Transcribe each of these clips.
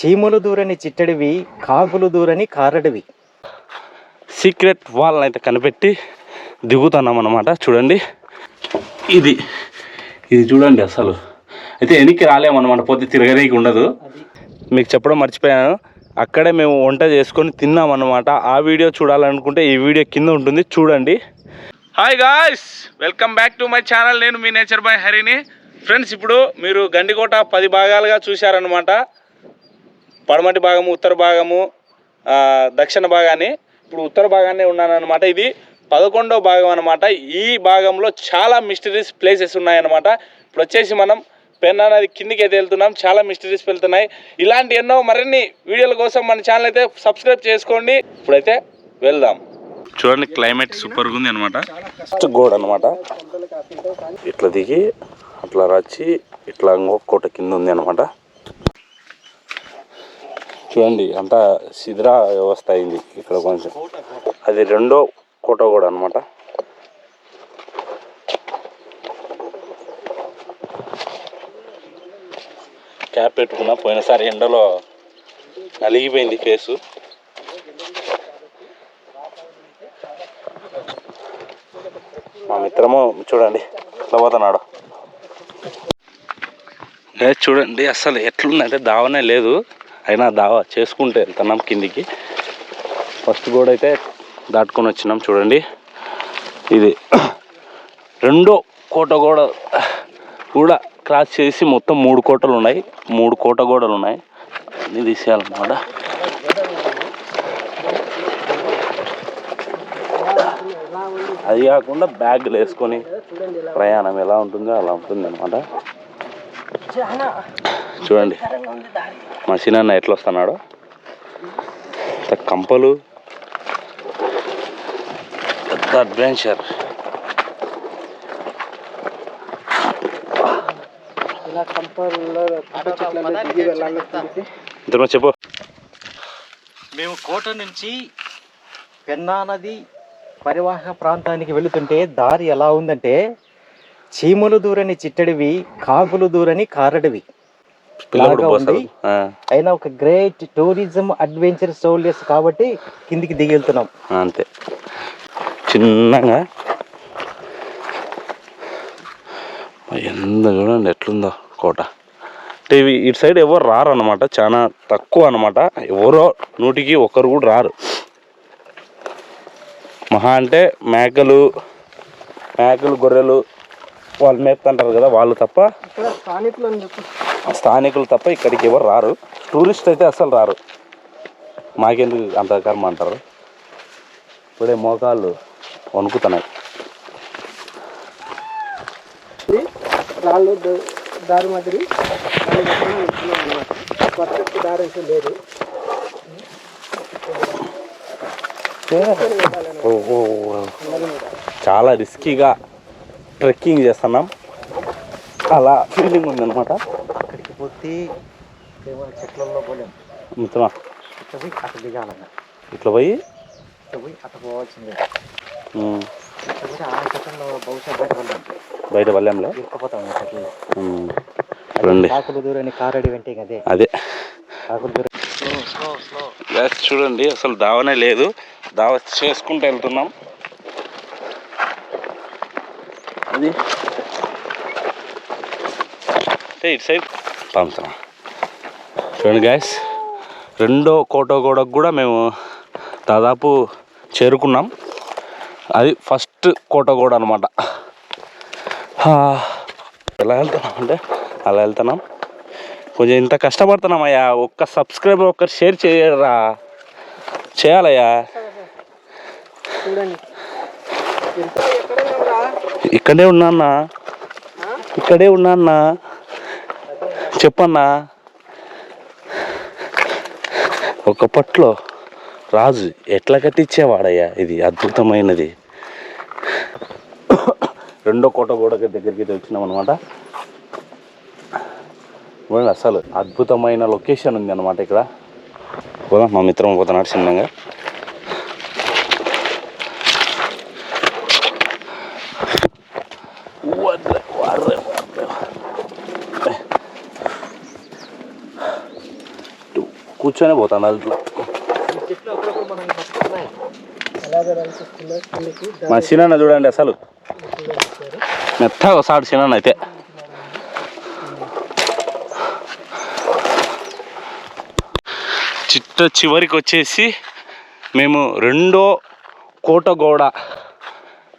చీమలు దూరని చిట్టడివి కాకులు దూరని కారడివి. సీక్రెట్ వాల్ని అయితే కనిపెట్టి దిగుతున్నాం అనమాట చూడండి. ఇది ఇది చూడండి అసలు. అయితే వెనక్కి రాలేమన్నమాట పోతే తిరగడానికి ఉండదు. మీకు చెప్పడం మర్చిపోయాను. అక్కడే మేము వంట చేసుకొని తిన్నాం అన్నమాట. ఆ వీడియో చూడాలనుకుంటే ఈ వీడియో కింద ఉంటుంది. చూడండి. Hi guys welcome back to my channel నేను మీ నేచర్ బై హరిని. ఫ్రెండ్స్ ఇప్పుడు మీరు గండికోట పది భాగాలుగా చూశారనమాట పడమటి భాగము ఉత్తర భాగము దక్షిణ భాగాన్ని ఇప్పుడు ఉత్తర భాగాన్ని ఉన్నానన్నమాట. ఇది పదకొండో భాగం అనమాట ఈ భాగంలో చాలా మిస్టరీస్ ప్లేసెస్ ఉన్నాయన్నమాట. ఇప్పుడు వచ్చేసి మనం పెన్నా నది కిందికి అయితే వెళ్తున్నాం. చాలా మిస్టరీస్ వెళ్తున్నాయి. ఇలాంటి ఎన్నో మరిన్ని వీడియోల కోసం మన ఛానల్ అయితే సబ్స్క్రైబ్ చేసుకోండి. ఇప్పుడైతే వెళ్దాం. చూడండి క్లైమేట్ సూపర్గా ఉంది అనమాట ఫస్ట్ గోడ అనమాట ఇట్లా దిగి అట్లా రచ్చి ఇట్లా ఇంకొక కోట కింద ఉంది అనమాట చూడండి అంతా శిథిర వ్యవస్థ అయింది ఇక్కడ కొంచెం. అది రెండో కోట కూడా అనమాట క్యాప్ పెట్టుకున్నా పోయినసారి ఎండలో నలిగిపోయింది ఫేసు మా మిత్రము చూడండి ఎట్లా పోతున్నాడు. లేదు చూడండి అసలు ఎట్లుందంటే దావనే లేదు. అయినా దావా చేసుకుంటే వెళ్తున్నాం కిందికి. ఫస్ట్ గోడ అయితే దాటుకొని వచ్చినాం చూడండి. ఇది రెండో కోట గోడ కూడా క్రాస్ చేసి మొత్తం మూడు కోటలు ఉన్నాయి. మూడు కోట గోడలు ఉన్నాయి. అన్నీ తీసేయాలన్నమాట. అది కాకుండా బ్యాగులు వేసుకొని ప్రయాణం ఎలా ఉంటుందో అలా ఉంటుంది అనమాట చూడండి. మా సినాన్న ఎట్లా వస్తున్నాడు కంపలు. పెద్ద అడ్వెంచర్. చెప్పు. మేము కోట నుంచి పెన్నా నది పరివాహక ప్రాంతానికి వెళుతుంటే దారి ఎలా ఉందంటే చీమలు దూరని చిట్టడివి కాకులు దూరని కారడివి. ఉంది. అయినా ఒక గ్రేట్ టూరిజం అడ్వెంచర్ స్టోరీస్ కాబట్టి కిందికి దిగి వెళ్తున్నాం అంతే. చిన్నగా. ఎంత చూడండి ఎట్లుందో కోట. అంటే ఇవి ఇటు సైడ్ ఎవరు రారు అనమాట చాలా తక్కువ అనమాట ఎవరో నూటికి ఒక్కరు కూడా రారు. మహా అంటే మేకలు మేకలు గొర్రెలు వాళ్ళు మేపుతుంటారు కదా వాళ్ళు తప్ప స్థానికులు తప్ప ఇక్కడికి ఎవరు రారు. టూరిస్ట్ అయితే అసలు రారు. మాకెందుకు అంత కర్మ అంటారు? ఇప్పుడే మోకాళ్ళు వణుకుతున్నాయి. రాళ్ళు దారి మాదిరి. పర్ఫెక్ట్ దారి అయితే లేదు. చాలా రిస్కీగా ట్రెక్కింగ్ చేస్తున్నాం. అలా ఫీలింగ్ ఉందన్నమాట. అక్కడికి పోతే చెట్లలో పోలేం. మిత్రమా? ఇట్లా పోయి అటు దిగాలన్న ఇట్లా పోయి? ఇట్లా పోయి అటు పోవాల్సిందే. ఉమ్, ఇట్లా పోతే ఆ చెట్లలో బహుశా బయట వెళ్ళాం బయట ఇరుక్కుపోతాం రండి. కాకులు దూరని కారడి వెంటే అదే అదే. కాకులు దూరం చూడండి అసలు దావనే లేదు. దావ చేసుకుంటూ వెళ్తున్నాం. అది. అంటే ఇటు సైడ్ పంపుతున్నాం చూడండి గ్యాస్ రెండో కోటో గోడకు కూడా మేము దాదాపు చేరుకున్నాం. అది ఫస్ట్ కోట గోడ అనమాట ఎలా వెళ్తున్నాం అంటే అలా వెళ్తున్నాం. కొంచెం ఇంత కష్టపడుతున్నాం అయ్యా ఒక్క సబ్స్క్రైబర్ ఒక్కరు షేర్ చేయరా? చేయాలయ్యా? చూడండి. ఇక్కడే ఉన్నా ఇక్కడే ఉన్నా చెప్పన్నా. ఒకప్పట్లో రాజు ఎట్లా కట్టించేవాడయ్యా ఇది అద్భుతమైనది. రెండో కోట గోడ దగ్గరికి అయితే వచ్చినాం అనమాట అసలు అద్భుతమైన లొకేషన్ ఉంది అనమాట ఇక్కడ. పోదాం మా మిత్రం పోతున్నాడు చిన్నగా. కూర్చొని పోతాను అట్లా మా సినాన్న చూడండి అసలు. మెత్తగా వస్తాడు సినాన్న అయితే. చిట్ట చివరికి వచ్చేసి మేము రెండో కోటగోడ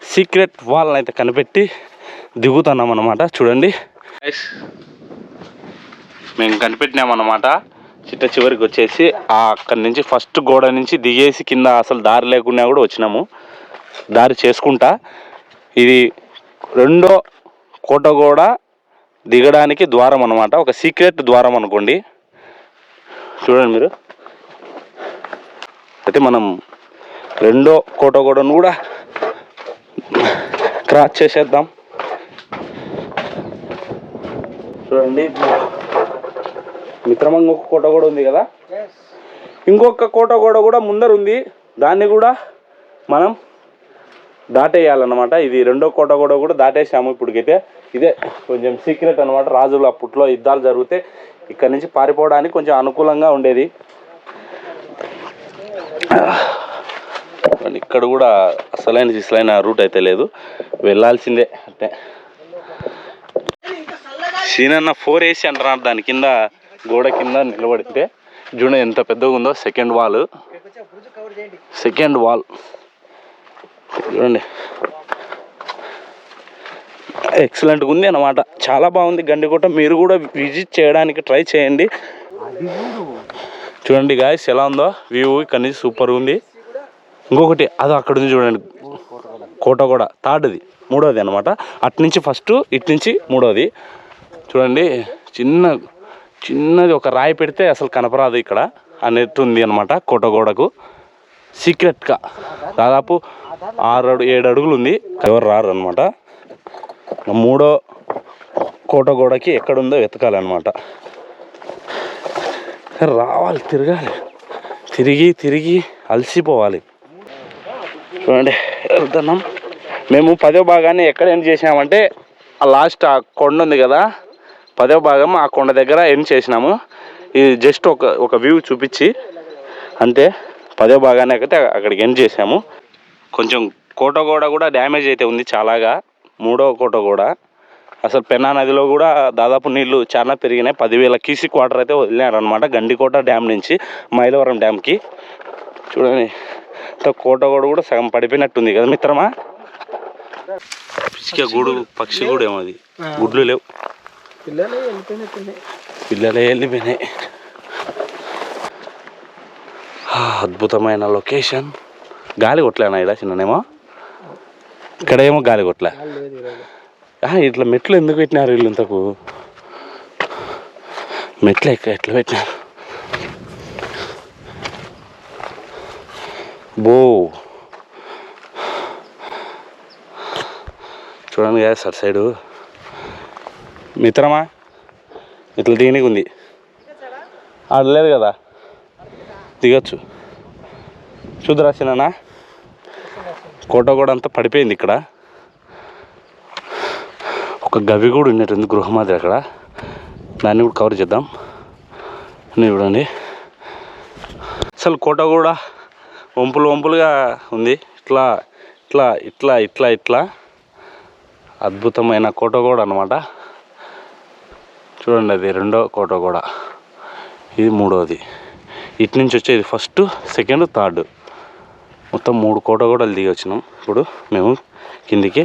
సీక్రెట్ వాళ్ళని అయితే కనిపెట్టి దిగుతున్నాం అన్నమాట చూడండి. మేము మేము కనిపెట్టినామన్నమాట. చిట్ట చివరికి వచ్చేసి అక్కడి నుంచి ఫస్ట్ గోడ నుంచి దిగేసి కింద అసలు దారి లేకుండా కూడా వచ్చినాము. దారి చేసుకుంటా. ఇది రెండో కోట గోడ దిగడానికి ద్వారం అనమాట ఒక సీక్రెట్ ద్వారం అనుకోండి. చూడండి మీరు. అయితే మనం రెండో కోట గోడను కూడా క్రాస్ చేసేద్దాం. చూడండి. మిత్రమంగ ఒక కోట కూడా ఉంది కదా? ఇంకొక కోట కూడా కూడా ముందర ఉంది. దాన్ని కూడా మనం దాటేయాలన్నమాట. ఇది రెండో కోట కూడా కూడా దాటేసాము ఇప్పటికైతే. ఇదే కొంచెం సీక్రెట్ అన్నమాట. రాజులు అప్పట్లో యుద్ధాలు జరిగితే ఇక్కడ నుంచి పారిపోవడానికి కొంచెం అనుకూలంగా ఉండేది. ఇక్కడ కూడా అసలైన సిసలైన రూట్ అయితే లేదు. వెళ్ళాల్సిందే అంటే. సీనన్న ఫోర్ ఏసీ అంటున్నారు దాని కింద. గోడ కింద నిలబడితే చూడండి ఎంత పెద్దగా ఉందో సెకండ్ వాల్ సెకండ్ వాల్ చూడండి. ఎక్సలెంట్గా ఉంది అన్నమాట. చాలా బాగుంది గండికోట మీరు కూడా విజిట్ చేయడానికి ట్రై చేయండి. చూడండి గాయస్ ఎలా ఉందో? వ్యూ ఇక్కడ నుంచి సూపర్ ఉంది. ఇంకొకటి అది అక్కడ ఉంది చూడండి. కోట కూడా థర్డ్ది మూడోది అనమాట అట్నుంచి ఫస్ట్ ఇటు నుంచి మూడోది. చూడండి చిన్న చిన్నది ఒక రాయి పెడితే అసలు కనపరాదు ఇక్కడ. అన్నట్టు ఉంది అనమాట కోటగోడకు సీక్రెట్గా. దాదాపు ఆరు ఏడు అడుగులు ఉంది. ఎవరు రారు అనమాట మూడో కోటగోడకి ఎక్కడుందో వెతకాలన్నమాట. రావాలి తిరగాలి. తిరిగి తిరిగి అలసిపోవాలి. చూడండి వెళ్తున్నాం మేము పదో భాగాన్ని ఎక్కడ ఏం చేసామంటే ఆ లాస్ట్ ఆ కొండ ఉంది కదా పదో భాగం ఆ కొండ దగ్గర ఎండ్ చేసినాము. ఇది జస్ట్ ఒక ఒక వ్యూ చూపించి అంతే. పదో భాగాన్ని అయితే అక్కడికి ఎండ్ చేసాము. కొంచెం కోటగోడ కూడా డ్యామేజ్ అయితే ఉంది చాలాగా. మూడో కోటగోడ అసలు పెన్నా నదిలో కూడా దాదాపు నీళ్ళు చాలా పెరిగినాయి. పదివేల క్యూసిక్ వాటర్ అయితే వదిలినారనమాట గండికోట డ్యామ్ నుంచి మైలవరం డ్యామ్కి చూడండి కోటగోడ కూడా సగం పడిపోయినట్టుంది కదా మిత్రమా? పిచ్చిక గూడు పక్షి కూడా ఏమో అది. గుడ్లు లేవు. పిల్లలు వెళ్ళిపోయినట్టుంది పిల్లలే వెళ్ళిపోయినాయి. అద్భుతమైన లొకేషన్. గాలి కొట్టలేనా ఇలా చిన్ననేమో? ఇక్కడ ఏమో గాలి కొట్టలే ఆ, ఇట్లా మెట్లు ఎందుకు పెట్టినారు వీళ్ళు ఇంతకు మెట్లు ఎక్క ఎట్లా పెట్టినారు? బో. చూడండి కదా సార్ సైడు. మిత్రమా? ఇట్లా దిగనీకి ఉంది ఆడ లేదు కదా? దిగచ్చు. చూద్దరా చిన్న కోట కూడా అంతా పడిపోయింది ఇక్కడ. ఒక గవి కూడా ఉన్నట్టుంది గృహమాదిరి అక్కడ. దాన్ని కూడా కవర్ చేద్దాం. అన్నీ చూడండి. అసలు కోట కూడా వంపులు వంపులుగా ఉంది. ఇట్లా ఇట్లా ఇట్లా ఇట్లా ఇట్లా. అద్భుతమైన కోట కూడా అనమాట చూడండి అది రెండో కోట కూడా ఇది మూడోది. ఇటు నుంచి వచ్చేది ఫస్ట్ సెకండ్ థర్డ్ మొత్తం మూడు కోట కూడా దిగి వచ్చినాం. ఇప్పుడు మేము కిందికి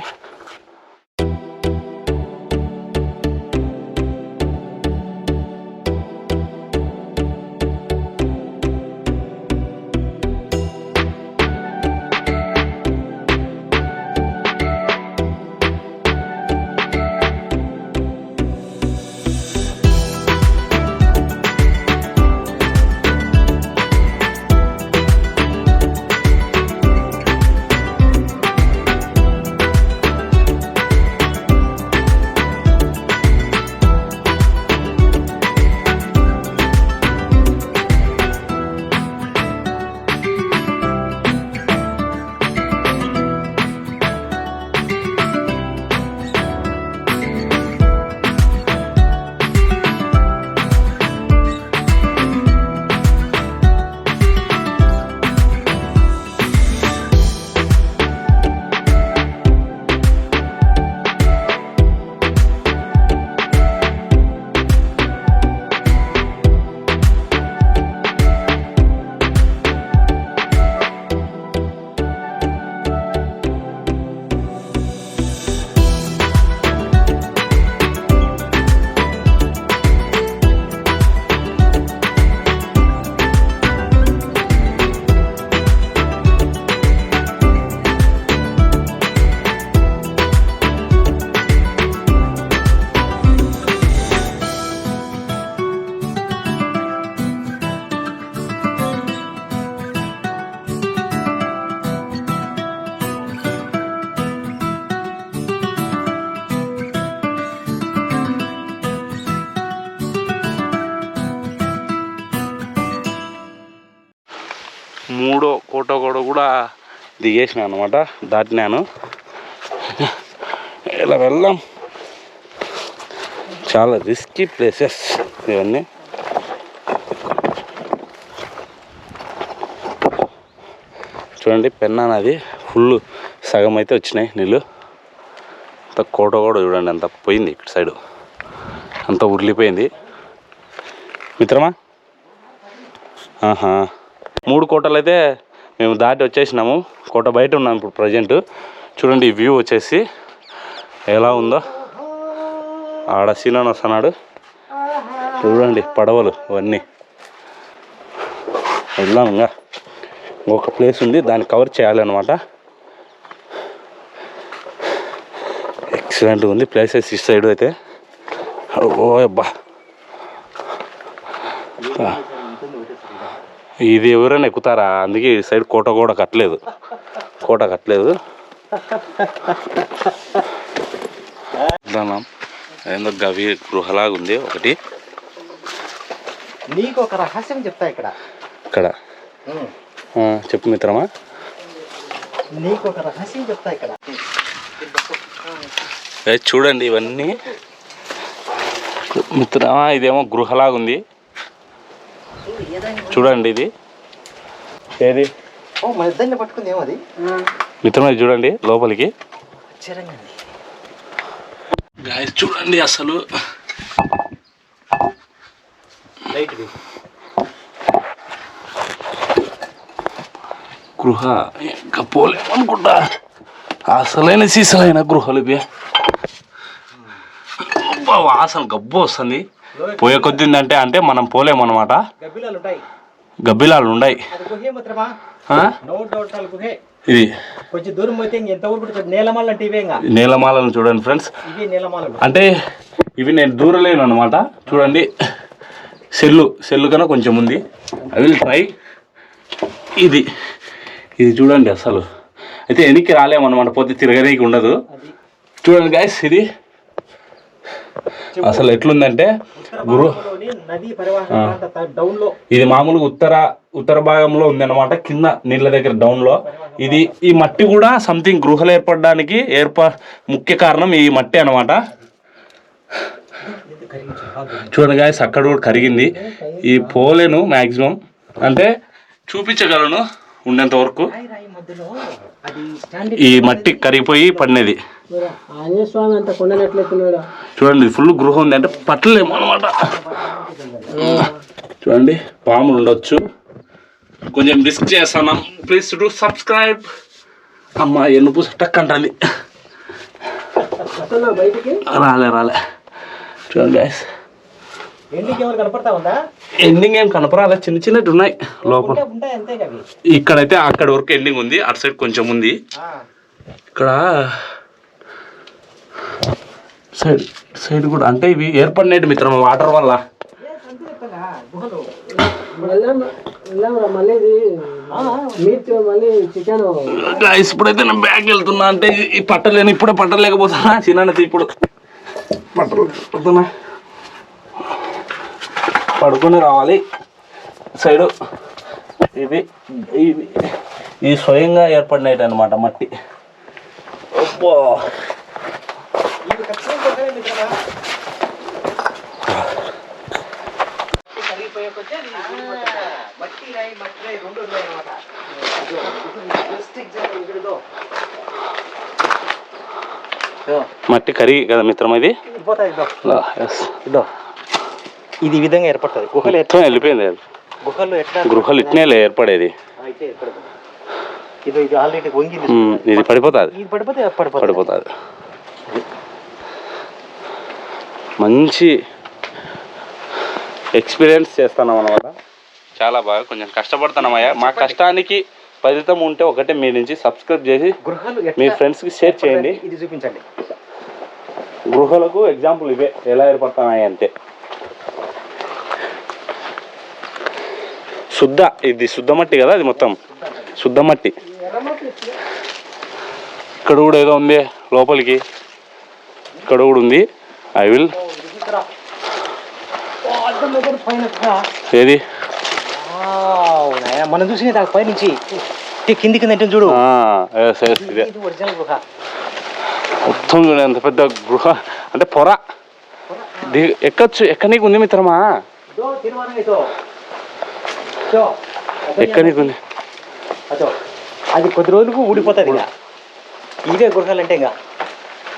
కోట కూడా కూడా దిగేసిన అనమాట దాటినాను. ఇలా వెళ్దాం చాలా రిస్కీ ప్లేసెస్ ఇవన్నీ. చూడండి పెన్నా నది ఫుల్ సగం అయితే వచ్చినాయి నీళ్ళు. అంత కోట కూడా చూడండి అంత పోయింది ఇక్కడ సైడు. అంత ఉర్లిపోయింది. మిత్రమా? ఆహా. మూడు కోటలు అయితే మేము దాటి వచ్చేసినాము. కోట బయట ఉన్నాం ఇప్పుడు ప్రజెంట్ చూడండి ఈ వ్యూ వచ్చేసి ఎలా ఉందో. ఆడ సీనాన్ వస్తున్నాడు చూడండి పడవలు ఇవన్నీ. వెళ్దాం ఇంకా. ఇంకొక ప్లేస్ ఉంది దాన్ని కవర్ చేయాలన్నమాట. ఎక్సలెంట్ ఉంది ప్లేసెస్ ఈ సైడ్ అయితే. ఓ అబ్బా. ఇది ఎవరైనా ఎక్కుతారా? అందుకే ఈ సైడ్ కోట కూడా కట్టలేదు. కోట కట్టలేదు. ఏందో గవి గృహలాగా ఉంది ఒకటి. నీకు ఒక రహస్యం చెప్తా ఇక్కడ. ఇక్కడ. చెప్పు మిత్రమా. నీకు ఒక రహస్యం చెప్తా ఇక్కడ. చూడండి ఇవన్నీ. మిత్రమా ఇదేమో గృహలాగా ఉంది చూడండి ఇది. ఏది? ఓ మన ఇద్దరిని పట్టుకుంది ఏమో అది? మిత్రమా చూడండి లోపలికి. గాయస్ చూడండి అసలు. గృహ ఇంకా పోలేమనుకుంటా. అసలైన సీసలైన గృహలు వాసన గబ్బు వస్తుంది. పోయే కొద్ది అంటే మనం పోలేమన్నమాట. గబ్బిలాలు ఉన్నాయి ఇది కొంచెం దూరం పోతే నీలమాలను చూడండి ఫ్రెండ్స్. అంటే ఇవి నేను దూరలేను అనమాట చూడండి. సెల్లు సెల్లు కన్నా కొంచెం ఉంది. I will try. ఇది ఇది చూడండి అసలు. అయితే వెనక్కి రాలేమన్నమాట. పోతే తిరగనీకి ఉండదు. చూడండి గాయస్ ఇది అసలు ఎట్లుందంటే గురు ఇది మామూలుగా ఉత్తర ఉత్తర భాగంలో ఉందన్నమాట కింద నీళ్ళ దగ్గర డౌన్లో. ఇది ఈ మట్టి కూడా సంథింగ్ గృహలు ఏర్పడడానికి ఏర్ప ముఖ్య కారణం ఈ మట్టి అనమాట చూడండి గాయస్ అక్కడ కూడా కరిగింది. ఈ పోలేను మ్యాక్సిమం అంటే చూపించగలను ఉన్నంత వరకు. ఈ మట్టి కరిగిపోయి పడినది. ఆంజనేయ స్వామి అంత చూడండి ఫుల్ గృహం ఉంది. అంటే పట్టలేము అనమాట చూడండి పాములు ఉండొచ్చు. కొంచెం రిస్క్ చేస్తున్నాం ప్లీజ్ టు సబ్స్క్రైబ్ అమ్మ ఎన్నుపు టక్ అంటుంది. రాలే రాలే. చూడండి ఎండింగ్ ఏం కనపరాలే చిన్న చిన్నటి ఉన్నాయి. లోపల. ఇక్కడైతే అక్కడ వరకు ఎండింగ్ ఉంది. అటు సైడ్ కొంచెం ఉంది. ఇక్కడ సైడ్ సైడ్ కూడా అంటే ఇవి ఏర్పడినాయి మిత్రం వాటర్ వల్ల. మళ్ళీ మళ్ళీ చికెన్ ఇప్పుడైతే నేను బ్యాగ్ వెళ్తున్నా అంటే ఈ- పట్టలేను ఇప్పుడే పట్టలేకపోతున్నా చిన్న ఇప్పుడు. పట్టలేకపోతున్నా పడుకొని రావాలి. సైడు ఇది ఇది ఇది స్వయంగా ఏర్పడినట్టు అనమాట మట్టి. అబ్బా. ఖచ్చితంగా మిత్రమా. మట్టి రాయి రాయి రెండు కరిగి కదా మిత్రం ఇది? ఇదో విధంగా ఏర్పడుతుంది. గుహలు ఎట్లా? వెళ్ళిపోయింది అది. గుహలు ఎట్లా? గృహలు ఇట్నే ఏర్పడేది. ఇది ఇది ఆల్రెడీ వంగింది ఇది పడిపోతుంది. ఇది పడిపోతే పడిపోతుంది. పడిపోతుంది. మంచి ఎక్స్పీరియన్స్ చేస్తున్నాం అనమాట చాలా బాగా కొంచెం కష్టపడుతున్నామయ్యా. మా కష్టానికి ఫలితం ఉంటే ఒకటే మీ నుంచి సబ్స్క్రైబ్ చేసి గృహాలు మీ ఫ్రెండ్స్కి షేర్ చేయండి. ఇది చూపించండి. గృహలకు ఎగ్జాంపుల్ ఇవే ఎలా ఏర్పడుతున్నాయి అంతే శుద్ధ ఇది శుద్ధ మట్టి కదా అది మొత్తం. శుద్ధ మట్టి. ఇక్కడ కూడా ఏదో ఉంది లోపలికి. ఇక్కడ కూడా ఉంది. ఐ విల్ ఓ, ఇది ఇక్కడ ఓ, అద్దం దగ్గర పైన ఏది? మనం చూసిన దాని పై నుంచి. కింది కింద అంటే చూడు. ఇదే. ఇది ఒరిజినల్ గుహ. మొత్తం చూడండి ఎంత పెద్ద గృహ. అంటే పొర. ది- ఎక్కచ్చు ఎక్కనీకి ఉంది మిత్రమా? ఇదో దో ఎక్కనీకి ఉంది? అదో. కొద్ది రోజులకు ఊడిపోతుంది ఇక. ఇవే గుర్రాలు అంటే ఇంకా.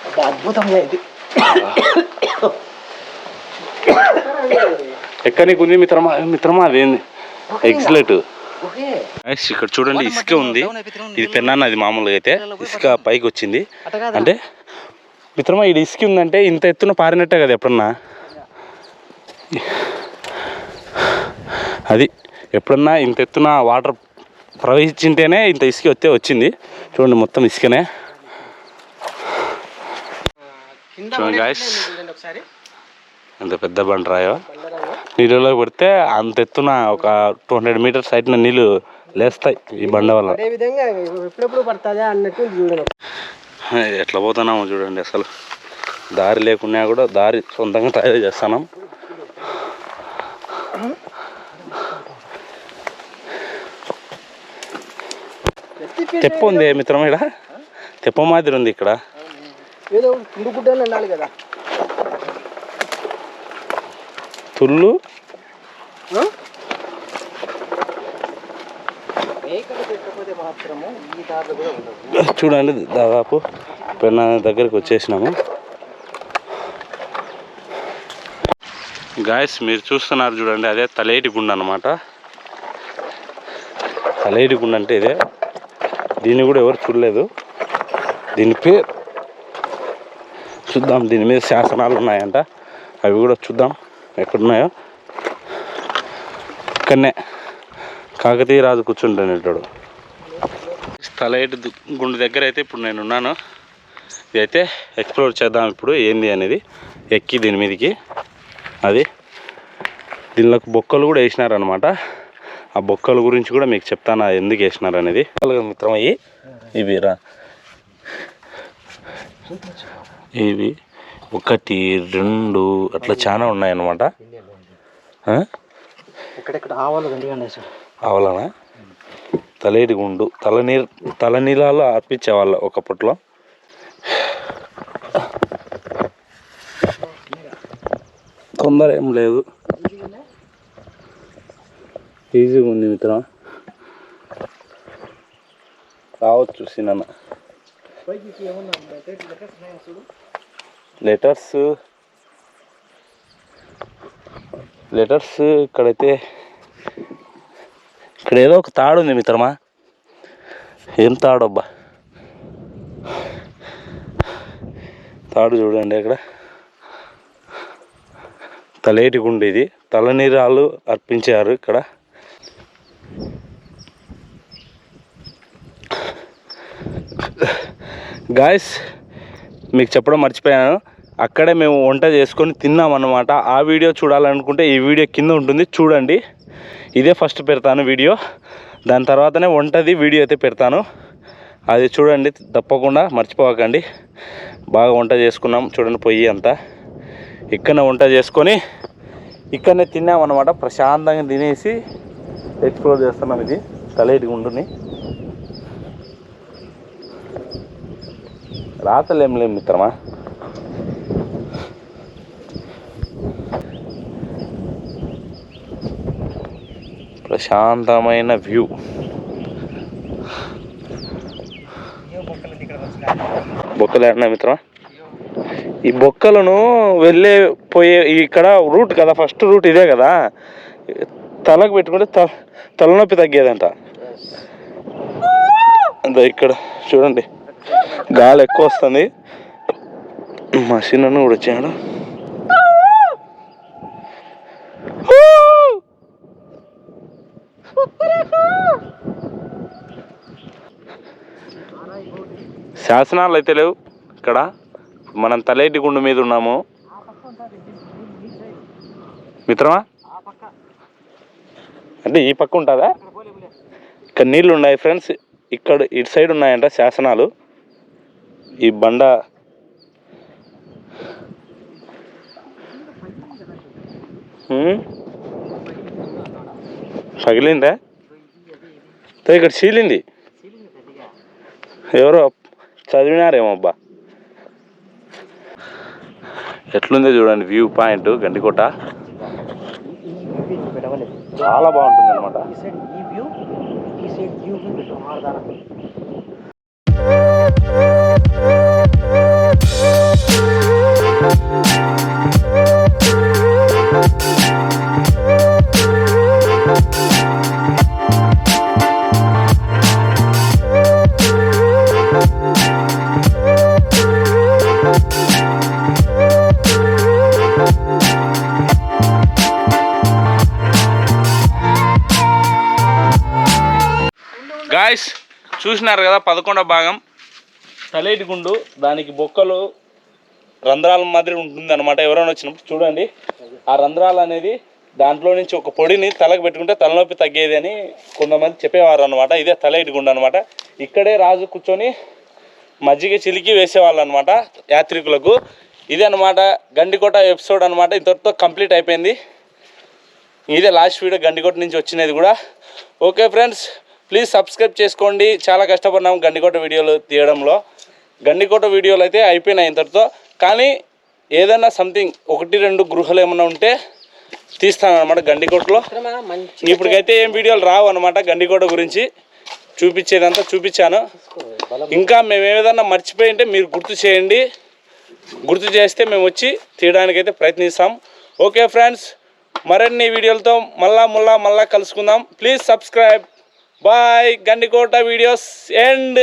అబ్బా, అద్భుతంగా ఇది. ఎక్కనీకి ఉంది మిత్రమా? మిత్రమా అదేంది ఎక్సలెట్ గుహే ఇక్కడ చూడండి ఇసుక ఉంది. ఇది పెన్నాన్న అది మామూలుగా అయితే. ఇసుక పైకి వచ్చింది? అంటే మిత్రమా ఇది ఇసుక ఉందంటే ఇంత ఎత్తున పారినట్టే కదా ఎప్పుడన్నా? అది ఎప్పుడన్నా ఇంత ఎత్తున వాటర్ ప్రవహించింటేనే ఇంత ఇసుక వస్తే వచ్చింది. చూడండి మొత్తం ఇసుకనే. కింద చూడండి ఒకసారి. ఎంత పెద్ద బండరాయో. నీళ్ళలో పడితే అంత ఎత్తున ఒక టూ హండ్రెడ్ మీటర్స్ హైట్న నీళ్ళు లేస్తాయి ఈ బండ వల్ల. ఎట్లా పోతున్నామో చూడండి అసలు. దారి లేకున్నా కూడా దారి సొంతంగా తయారు చేస్తున్నాం. తెప్ప ఉంది మిత్రం ఇక్కడ? తెప్ప మాదిరి ఉంది ఇక్కడ. ఏదో కుండు గుడ్డని ఉండాలి కదా. తుళ్ళు. చూడండి దాదాపు పెన్న దగ్గరికి వచ్చేసినాము. గాయస్ మీరు చూస్తున్నారు చూడండి అదే తలేటి గుండ అనమాట తలేటి గుండ అంటే ఇదే. దీన్ని కూడా ఎవరు చూడలేదు. దీని పేరు చూద్దాం దీని మీద శాసనాలు ఉన్నాయంట. అవి కూడా చూద్దాం. ఎక్కడున్నాయో? ఇక్కడనే. కాకతీయ రాజు కూర్చుంటానేటాడు స్థలైట్ గుండు దగ్గర అయితే ఇప్పుడు నేను ఉన్నాను. ఇదైతే ఎక్స్ప్లోర్ చేద్దాం ఇప్పుడు ఏంది అనేది. ఎక్కి దీని మీదకి. అది. దీనిలోకి బొక్కలు కూడా వేసినారనమాట ఆ బొక్కల గురించి కూడా మీకు చెప్తాను ఎందుకు వేసినారు అనేది. మిత్రం అయ్యి ఇవి రా. ఇవి ఒకటి రెండు అట్లా చాలా ఉన్నాయన్నమాట. ఆ? ఇక్కడెక్కడ ఆవాలు దండిగా సార్. అవలనా తలేటి గుండు. తలనీర్ తలనీలాలు అర్పించేవాళ్ళు ఒకప్పట్లో తొందర ఏం లేదు. ఈజీగా ఉంది మిత్రం రావచ్చు సినన్న లెటర్స్ లెటర్స్ ఇక్కడైతే ఇక్కడ ఏదో ఒక తాడు ఉంది మిత్రమా? ఏం తాడు అబ్బా తాడు చూడండి ఇక్కడ తలేటి గుండు ఇది. తలనీరాలు అర్పించారు ఇక్కడ. గాయస్ మీకు చెప్పడం మర్చిపోయాను. అక్కడే మేము వంట చేసుకొని తిన్నాం అన్నమాట. ఆ వీడియో చూడాలనుకుంటే ఈ వీడియో కింద ఉంటుంది చూడండి. ఇదే ఫస్ట్ పెడతాను వీడియో. దాని తర్వాతనే వంటది వీడియో అయితే పెడతాను. అది చూడండి తప్పకుండా మర్చిపోకండి. బాగా వంట చేసుకున్నాం చూడండి పొయ్యి అంతా. ఇక్కడనే వంట చేసుకొని ఇక్కడనే తిన్నాం అనమాట ప్రశాంతంగా తినేసి ఎక్స్ప్లోర్ చేస్తున్నాం ఇది. తలేటిగా ఉండుని. రాతలేం లేం మిత్రమా? ప్రశాంతమైన వ్యూ. బొక్కలేనా మిత్రమా? ఈ బొక్కలను వెళ్ళే పోయే ఇక్కడ రూట్ కదా ఫస్ట్ రూట్ ఇదే కదా. తలకు పెట్టుకుంటే త తలనొప్పి తగ్గేదంట. అంత ఇక్కడ చూడండి గాలి ఎక్కువ వస్తుంది. మా అని కూడా వచ్చాడు. శాసనాలు అయితే లేవు ఇక్కడ. మనం తలేటి గుండు మీద ఉన్నాము. మిత్రమా? అంటే ఈ పక్క ఉంటుందా? ఇక్కడ నీళ్ళు ఉన్నాయి ఫ్రెండ్స్ ఇక్కడ ఇటు సైడ్ ఉన్నాయంట శాసనాలు. ఈ బండ Hmm? పగిలిందా? ఇక్కడ చీలింది. ఎవరో చదివినారేమో అబ్బా. ఎట్లుందో చూడండి వ్యూ పాయింట్ గండికోట. చాలా బాగుంటుంది అనమాట ఈ చూసినారు కదా పదకొండవ భాగం. తలేటి గుండు దానికి బొక్కలు రంధ్రాల మాదిరి ఉంటుంది అనమాట ఎవరైనా వచ్చినప్పుడు చూడండి. ఆ రంధ్రాలు అనేది దాంట్లో నుంచి ఒక పొడిని తలకు పెట్టుకుంటే తలనొప్పి తగ్గేది అని కొంతమంది చెప్పేవారు అనమాట ఇదే తలేటి గుండు అనమాట ఇక్కడే రాజు కూర్చొని మజ్జిగ చిలికి వేసేవాళ్ళు అనమాట యాత్రికులకు. ఇదే అనమాట గండికోట ఎపిసోడ్ అనమాట ఇంతటితో కంప్లీట్ అయిపోయింది. ఇదే లాస్ట్ వీడియో గండికోట నుంచి వచ్చినది కూడా. ఓకే ఫ్రెండ్స్ ప్లీజ్ సబ్స్క్రైబ్ చేసుకోండి. చాలా కష్టపడినాం గండికోట వీడియోలు తీయడంలో. గండికోట వీడియోలు అయితే అయిపోయినాయి ఇంతటితో. కానీ ఏదైనా సంథింగ్ ఒకటి రెండు గృహాలు ఏమైనా ఉంటే తీస్తానమాట గండికోటలో. ఇప్పటికైతే ఏం వీడియోలు రావు అనమాట గండికోట గురించి. చూపించేదంతా చూపించాను. ఇంకా మేము ఏదైనా మర్చిపోయి ఉంటే మీరు గుర్తు చేయండి. గుర్తు చేస్తే మేము వచ్చి తీయడానికైతే ప్రయత్నిస్తాం. ఓకే ఫ్రెండ్స్ మరిన్ని వీడియోలతో మళ్ళా మళ్ళా మళ్ళా కలుసుకుందాం. Please subscribe. Bye Gandikota videos end